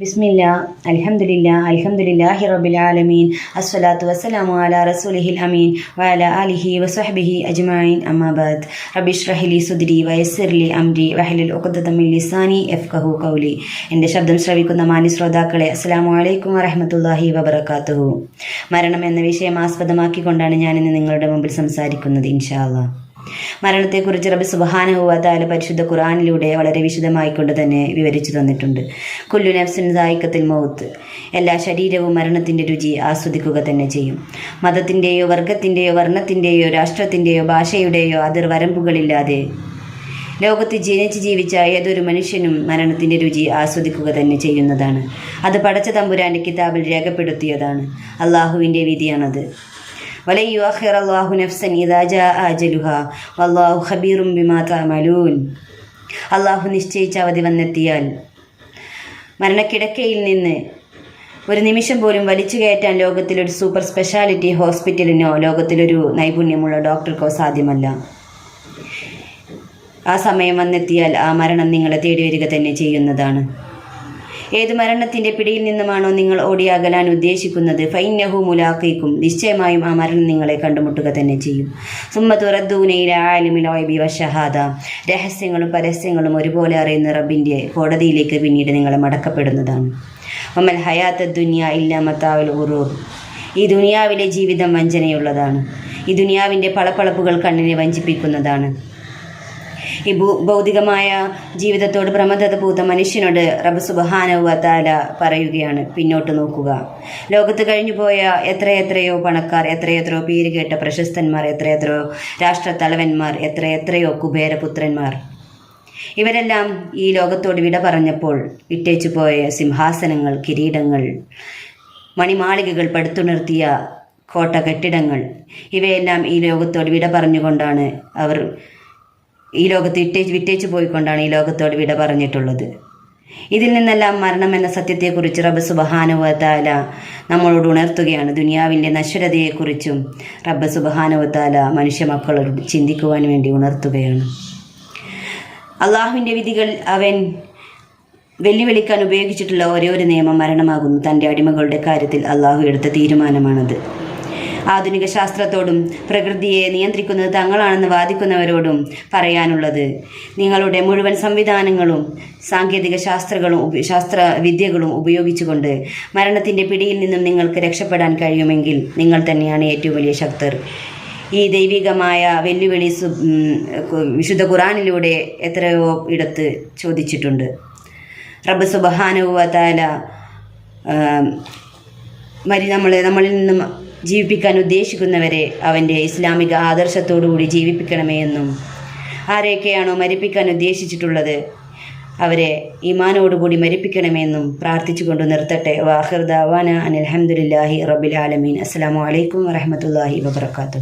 ബിസ്മില്ല അൽഹംദുലില്ല അൽഹംദുലില്ലാഹി റബ്ബിൽ ആലമീൻ. അസ്സലാത്തു വസ്സലാമു അലാ റസൂലിഹിൽ അമീൻ. വഅല ആലിഹി വസഹ്ബിഹി അജ്മഈൻ അമ്മാബാദ് റബീഷ് റബ്ബി ലി സുദ്രി വയസ്സിർലി അംരി വഹലിൽ മിൻ ലിസാനി യഫ്ഖഹു ഖൗലി. എന്റെ ശബ്ദം ശ്രവിക്കുന്ന മാന്യ ശ്രോതാക്കളെ അസ്സലാമു അലൈക്കും വറഹ്മത്തുള്ളാഹി വബറകാതുഹു മരണം എന്ന വിഷയം ആസ്പദമാക്കിക്കൊണ്ടാണ് ഞാൻ ഇന്ന് നിങ്ങളുടെ മുമ്പിൽ സംസാരിക്കുന്നത് ഇൻഷാ അല്ലാഹ്. മരണത്തെക്കുറിച്ച് റബി സുബഹാനുഭവത്താല പരിശുദ്ധ ഖുറാനിലൂടെ വളരെ വിശദമായിക്കൊണ്ട് തന്നെ വിവരിച്ചു തന്നിട്ടുണ്ട്. കൊല്ലു നഫ്സിൻ സായിക്കത്തിൽ മൗത്ത്. എല്ലാ ശരീരവും മരണത്തിന്റെ രുചി ആസ്വദിക്കുക തന്നെ ചെയ്യും. മതത്തിന്റെയോ വർഗത്തിന്റെയോ വർണത്തിന്റെയോ രാഷ്ട്രത്തിന്റെയോ ഭാഷയുടെയോ അതിർ വരമ്പുകളില്ലാതെ ലോകത്ത് ജനിച്ച് ജീവിച്ച ഏതൊരു മനുഷ്യനും മരണത്തിന്റെ രുചി ആസ്വദിക്കുക തന്നെ ചെയ്യുന്നതാണ്. അത് പടച്ച തമ്പുരാന്റെ കിതാബിൽ രേഖപ്പെടുത്തിയതാണ്. അള്ളാഹുവിന്റെ വിധിയാണത്. നഫ്സൻ ബിമാ അള്ളാഹു നിശ്ചയിച്ച അവധി വന്നെത്തിയാൽ മരണക്കിടക്കയിൽ നിന്ന് ഒരു നിമിഷം പോലും വലിച്ചു കയറ്റാൻ ലോകത്തിലൊരു സൂപ്പർ സ്പെഷ്യാലിറ്റി ഹോസ്പിറ്റലിനോ ലോകത്തിലൊരു നൈപുണ്യമുള്ള ഡോക്ടർക്കോ സാധ്യമല്ല. ആ സമയം വന്നെത്തിയാൽ ആ മരണം നിങ്ങളെ തേടി വരിക തന്നെ ചെയ്യുന്നതാണ്. ഏത് മരണത്തിന്റെ പിടിയിൽ നിന്നുമാണോ നിങ്ങൾ ഓടിയകലാൻ ഉദ്ദേശിക്കുന്നത്? ഫൈനഹു മുലാഖിക്കും. നിശ്ചയമായും ആ മരണം നിങ്ങളെ കണ്ടുമുട്ടുക തന്നെ ചെയ്യും. സുമ്മത്തുറദ്ദൂനയിലെ ആലിമിലോയബി വഷഹാദ രഹസ്യങ്ങളും പരസ്യങ്ങളും ഒരുപോലെ അറിയുന്ന റബ്ബിന്റെ കോടതിയിലേക്ക് പിന്നീട് നിങ്ങളെ മടക്കപ്പെടുന്നതാണ്. ഒമൽ ഹയാത്ത ദുനിയ ഇല്ലാമത്താവൽ ഉറൂർ ഈ ദുനിയാവിലെ ജീവിതം വഞ്ചനയുള്ളതാണ്. ഈ ദുനിയാവിന്റെ പളപ്പളപ്പുകൾ കണ്ണിനെ വഞ്ചിപ്പിക്കുന്നതാണ്. ഈ ഭൂ ഭൗതികമായ ജീവിതത്തോട് പ്രമദത പൂത്ത മനുഷ്യനോട് റബ്ബ് സുബഹാനവത്താല പറയുകയാണ്. പിന്നോട്ട് നോക്കുക. ലോകത്ത് കഴിഞ്ഞു പോയ എത്രയെത്രയോ പണക്കാർ എത്രയെത്രയോ പേര് കേട്ട പ്രശസ്തന്മാർ എത്രയെത്രയോ രാഷ്ട്രത്തലവന്മാർ എത്രയെത്രയോ കുബേരപുത്രന്മാർ. ഇവരെല്ലാം ഈ ലോകത്തോട് വിട പറഞ്ഞപ്പോൾ ഇട്ടേച്ചു പോയ സിംഹാസനങ്ങൾ കിരീടങ്ങൾ മണിമാളികകൾ പടുത്തുണർത്തിയ കോട്ട കെട്ടിടങ്ങൾ ഇവയെല്ലാം ഈ ലോകത്തോട് വിട പറഞ്ഞുകൊണ്ടാണ് അവർ ഈ ലോകത്ത് ഇട്ടേച്ച് വിട്ടേച്ചു പോയിക്കൊണ്ടാണ് ഈ ലോകത്തോട് വിട പറഞ്ഞിട്ടുള്ളത്. ഇതിൽ നിന്നെല്ലാം മരണം എന്ന സത്യത്തെക്കുറിച്ച് റബ്ബ് സുബഹാനുവത്താല നമ്മളോട് ഉണർത്തുകയാണ്. ദുനിയാവിന്റെ നശ്വരതയെക്കുറിച്ചും റബ്ബ് സുബഹാനുവത്താല മനുഷ്യ മക്കളോട് ചിന്തിക്കുവാൻ വേണ്ടി ഉണർത്തുകയാണ്. അള്ളാഹുവിന്റെ വിധികൾ അവൻ വെല്ലുവിളിക്കാൻ ഉപയോഗിച്ചിട്ടുള്ള ഒരേ ഒരു നിയമം മരണമാകുന്നു. തന്റെ അടിമകളുടെ കാര്യത്തിൽ അള്ളാഹു എടുത്ത തീരുമാനമാണത്. ആധുനിക ശാസ്ത്രത്തോടും പ്രകൃതിയെ നിയന്ത്രിക്കുന്നത് തങ്ങളാണെന്ന് വാദിക്കുന്നവരോടും പറയാനുള്ളത്. നിങ്ങളുടെ മുഴുവൻ സംവിധാനങ്ങളും സാങ്കേതിക ശാസ്ത്രങ്ങളും ശാസ്ത്ര വിദ്യകളും ഉപയോഗിച്ചുകൊണ്ട് മരണത്തിന്റെ പിടിയിൽ നിന്നും നിങ്ങൾക്ക് രക്ഷപ്പെടാൻ കഴിയുമെങ്കിൽ നിങ്ങൾ തന്നെയാണ് ഏറ്റവും വലിയ ശക്തർ. ഈ ദൈവികമായ വെല്ലുവിളി വിശുദ്ധ ഖുറാനിലൂടെ എത്രയോ ഇടത്ത് ചോദിച്ചിട്ടുണ്ട്. റബ്ബ് സുബഹാനുവതാല മരി നമ്മളെ നമ്മളിൽ നിന്നും ജീവിപ്പിക്കാൻ ഉദ്ദേശിക്കുന്നവരെ അവന്റെ ഇസ്ലാമിക ആദർശത്തോടുകൂടി ജീവിപ്പിക്കണമേ എന്നും ആരെയൊക്കെയാണോ മരിപ്പിക്കാൻ ഉദ്ദേശിച്ചിട്ടുള്ളത് അവരെ ഇമാനോടുകൂടി മരിപ്പിക്കണമെന്നും പ്രാർത്ഥിച്ചുകൊണ്ട് നിർത്തട്ടെ. വാഹിർ ദാവാന അനിൽഹമുല്ലാഹി റബ്ബിൽ ആലമീൻ. അസ്സാം വലൈക്കും വറഹമത്തല്ലാഹി വബർക്കാത്തു